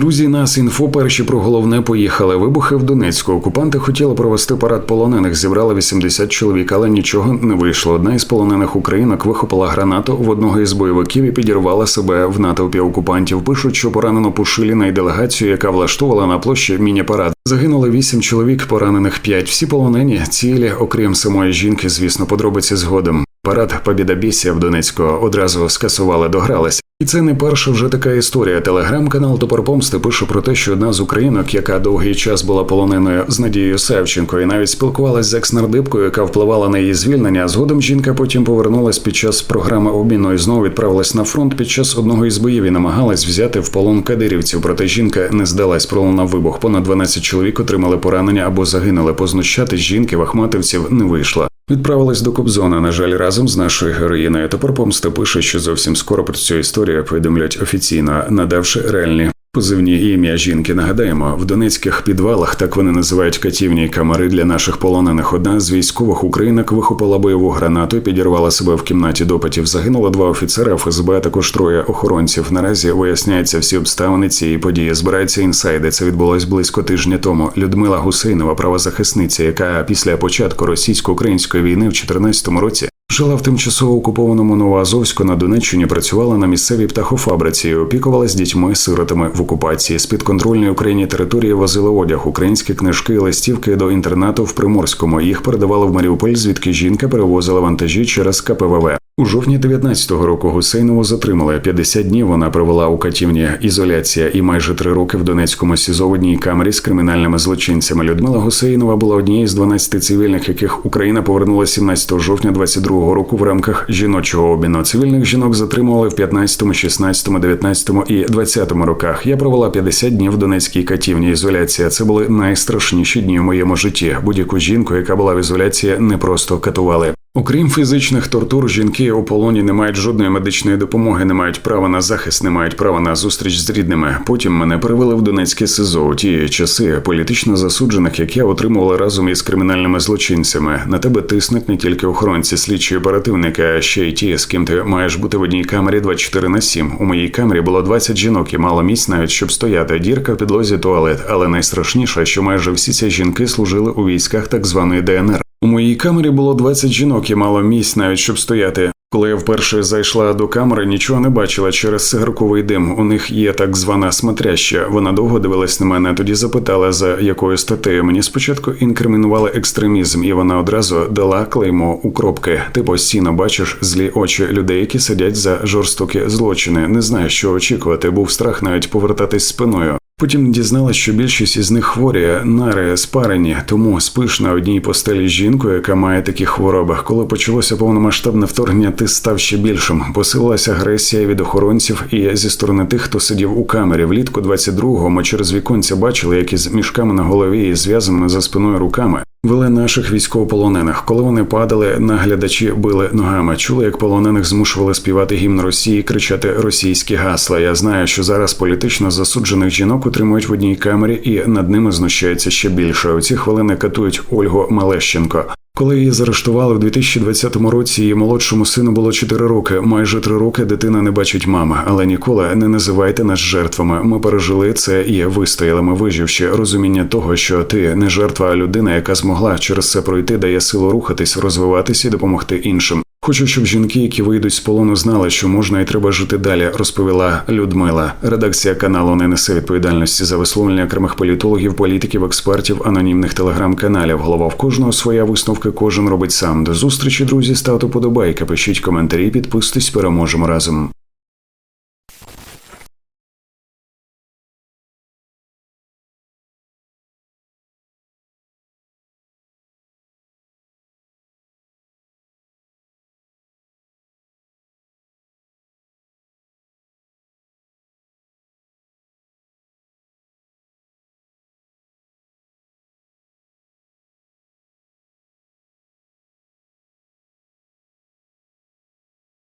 Друзі, нас інфо перші про головне поїхали. Вибухи в Донецьку. Окупанти хотіли провести парад полонених. Зібрали 80 чоловік, але нічого не вийшло. Одна із полонених українок вихопила гранату в одного із бойовиків і підірвала себе в натовпі окупантів. Пишуть, що поранено Пушиліна і делегацію, яка влаштовувала на площі міні-парад. Загинули 8 чоловік, поранених 5. Всі полонені цілі, окрім самої жінки. Звісно, подробиці згодом. Парад Побєдобєсія в Донецьку одразу скасували, догралися. І це не перша вже така історія. Телеграм-канал Топор Помсти пише про те, що одна з українок, яка довгий час була полоненою з Надією Севченко, і навіть спілкувалась з екс-нардипкою, яка впливала на її звільнення. Згодом жінка потім повернулась під час програми обміну і знову відправилась на фронт під час одного із боїв і намагалась взяти в полон кадирівців. Проте жінка не здалась, пролунав вибух. Понад 12 чоловік отримали поранення або загинули. Познущати жінки вахматівців не вийшло. Відправилась до Кобзона, на жаль, разом з нашою героїною. Тепер помста пише, що зовсім скоро про цю історію повідомлять офіційно, надавши реальні позивні ім'я жінки. Нагадаємо, в донецьких підвалах так вони називають катівні камери для наших полонених. Одна з військових українок вихопила бойову гранату, і підірвала себе в кімнаті допитів. Загинуло два офіцери ФСБ, а також троє охоронців. Наразі виясняються всі обставини цієї події. Збираються інсайди. Це відбулось близько тижня тому. Людмила Гусейнова, правозахисниця, яка після початку російсько-української війни в 2014 році Жила в тимчасово окупованому Новоазовську на Донеччині, працювала на місцевій птахофабриці, і опікувалась дітьми сиротами в окупації. З підконтрольної Україні території возили одяг, українські книжки, і листівки до інтернату в Приморському. Їх передавали в Маріуполь, звідки жінка перевозила вантажі через КПВВ. У жовтні 19-го року Гусейнову затримали 50 днів. Вона провела у катівні ізоляція і майже три роки в Донецькому СІЗО в одній камері з кримінальними злочинцями. Людмила Гусейнова була однією з 12 цивільних, яких Україна повернула 17 жовтня 22-го року в рамках жіночого обміну. Цивільних жінок затримували в 15, 16, 19 і 20 роках. Я провела 50 днів в Донецькій катівні. Ізоляція це були найстрашніші дні в моєму житті. Будь-яку жінку, яка була в ізоляції, не просто катували. Окрім фізичних тортур, жінки у полоні не мають жодної медичної допомоги, не мають права на захист, не мають права на зустріч з рідними. Потім мене привели в Донецьке СИЗО у ті часи політично засуджених, як я отримувала разом із кримінальними злочинцями. На тебе тиснуть не тільки охоронці, слідчі оперативники, а ще й ті, з ким ти маєш бути в одній камері 24 на 7. У моїй камері було 20 жінок і мало місць навіть щоб стояти. Дірка в підлозі туалет. Але найстрашніше, що майже всі ці жінки служили у військах так званої ДНР. У моїй камері було 20 жінок і мало місць навіть щоб стояти. Коли я вперше зайшла до камери, нічого не бачила через сигарковий дим. У них є так звана смотряща. Вона довго дивилась на мене. Тоді запитала за якою статтею. Мені спочатку інкримінували екстремізм, і вона одразу дала клеймо у кропки. Ти постійно бачиш злі очі людей, які сидять за жорстокі злочини. Не знаю, що очікувати. Був страх навіть повертатись спиною. Потім дізналась, що більшість із них хворі, нари спарені, тому спиш на одній постелі з жінкою, яка має такі хвороби. Коли почалося повномасштабне вторгнення, ти став ще більшим. Посилилася агресія від охоронців і зі сторони тих, хто сидів у камері. Влітку 22-го ми через віконця бачили, як із мішками на голові і зв'язаними за спиною руками Вели наших військовополонених. Коли вони падали, наглядачі били ногами. Чули, як полонених змушували співати гімн Росії, кричати російські гасла. Я знаю, що зараз політично засуджених жінок утримують в одній камері і над ними знущаються ще більше. У ці хвилини катують Ольгу Малещенко. Коли її заарештували в 2020 році, її молодшому сину було 4 роки. Майже 3 роки дитина не бачить мами, але ніколи не називайте нас жертвами. Ми пережили це і вистояли. Ми виживши. Розуміння того, що ти не жертва, а людина, яка змогла через це пройти, дає силу рухатись, розвиватись і допомогти іншим. Хочу, щоб жінки, які вийдуть з полону, знали, що можна і треба жити далі, розповіла Людмила. Редакція каналу не несе відповідальності за висловлення окремих політологів, політиків, експертів, анонімних телеграм-каналів. Голова в кожного своя висновка, кожен робить сам. До зустрічі, друзі, ставте подобайки, пишіть коментарі, підписуйтесь, переможемо разом.